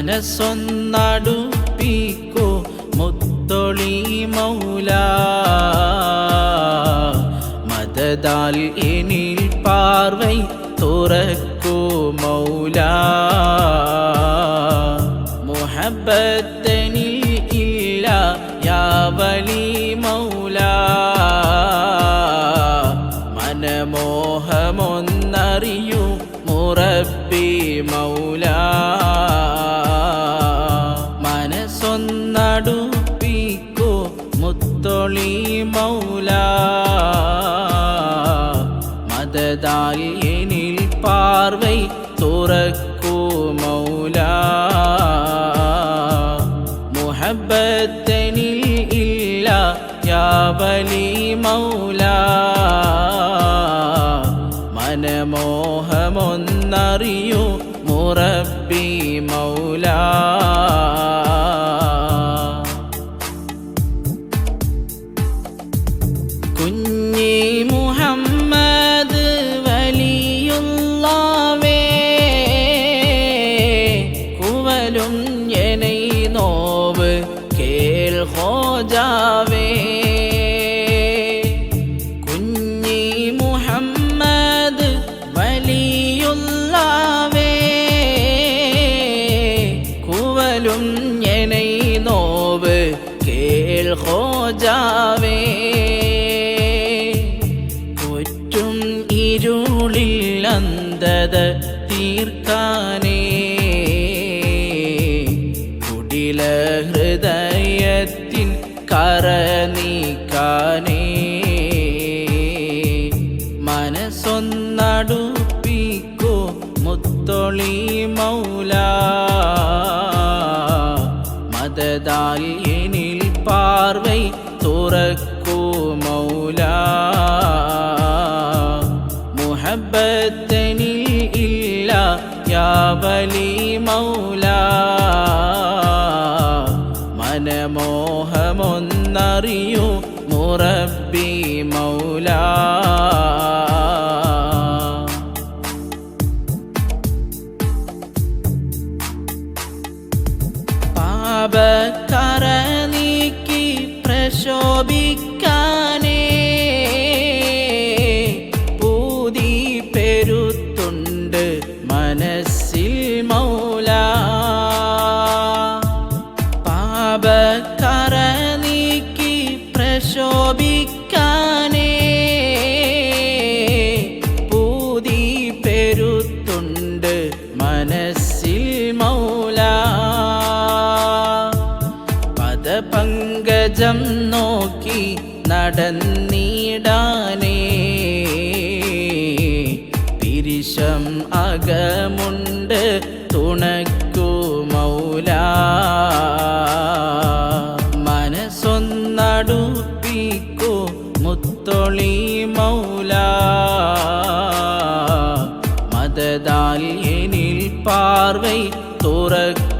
മനസ്സൊന്നടുപ്പിക്കോ മുത്തൊളി മൗല. മതദാൽ എനിൽ പാർവൈ തുറക്കൂ മൗല. മുഹബത്തനിൽ ഇല്ല യാ മുത്തൊളി മൗല മദദാൽ എനിൽ പാർവൈ തുറക്കൂ മൗല. മുഹബത്തനിൽ ഇല്ല യാവലി മൗല. മനമോഹമൊന്നറിയൂ മുറബി ഹോജാവേ ഒറ്റും ഇരുളിൽ അന്ധത തീർക്കാനേ. കുടില ഹൃദയത്തിൻ കറ നീക്കാനേ. മനസ്സൊന്നടുപ്പിക്കോ മുത്തൊളി മൗല. മദദാൽ വലി മൗല മനമോഹമൊന്നറിയൂ. മുറബി പദപങ്കജം നോക്കി നടന്നിടാനേ. തിരിശം അകമുണ്ട് തുണക്കു മൗല. മനസ്സൊന്നടുപ്പിക്കു മുത്തൊളി മൗല. മദദാൽ എനിൽ പാർവൈ തുറക്കൂ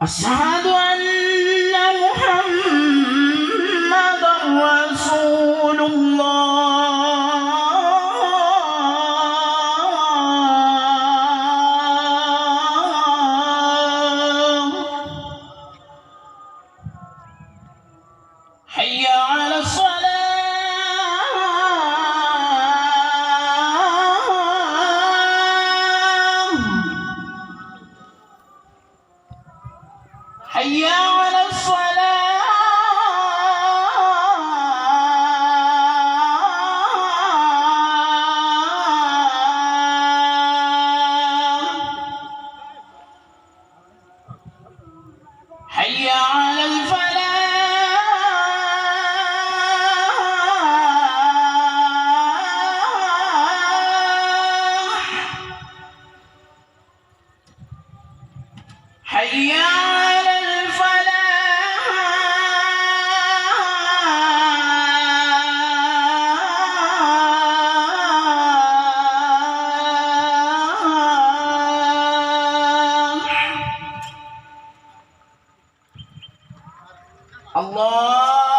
আশহাদু আন্না Allah!